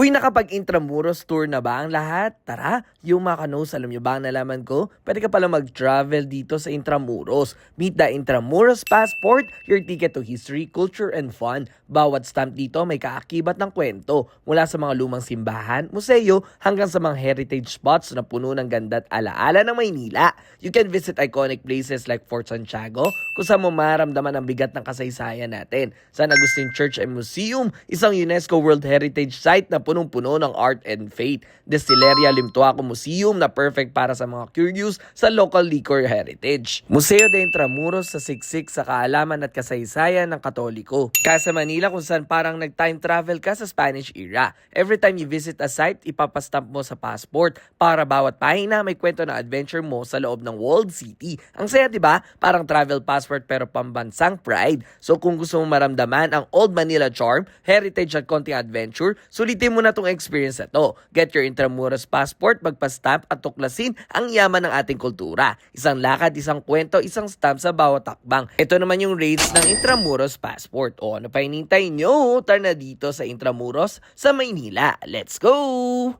Uy, nakapag-Intramuros tour na ba ang lahat? Tara, yung mga kanos, alam nyo ba ang nalaman ko? Pwede ka pala mag-travel dito sa Intramuros. Meet the Intramuros Passport, your ticket to history, culture, and fun. Bawat stamp dito may kaakibat ng kwento. Mula sa mga lumang simbahan, museo, hanggang sa mga heritage spots na puno ng ganda at alaala ng Maynila. You can visit iconic places like Fort Santiago, kung saan mo maramdaman ang bigat ng kasaysayan natin. San Agustin Church and Museum, isang UNESCO World Heritage Site na punong-puno ng art and faith. Destilleria Limtuaco Museum na perfect para sa mga curious sa local liquor heritage. Museo de Intramuros sa siksik sa kaalaman at kasaysayan ng Katoliko. Casa Manila kung saan parang nag-time travel ka sa Spanish era. Every time you visit a site, ipapastamp mo sa passport para bawat pahina may kwento na adventure mo sa loob ng World City. Ang saya 'di ba? Parang travel passport pero pambansang pride. So kung gusto mong maramdaman ang Old Manila charm, heritage at konting adventure, sulitin mo na tong experience na to. Get your Intramuros passport, magpa-stamp at tuklasin ang yaman ng ating kultura. Isang lakad, isang kwento, isang stamp sa bawat takbang. Ito naman yung rates ng Intramuros passport. O ano pa hinintay nyo? Tara na dito sa Intramuros sa Maynila. Let's go!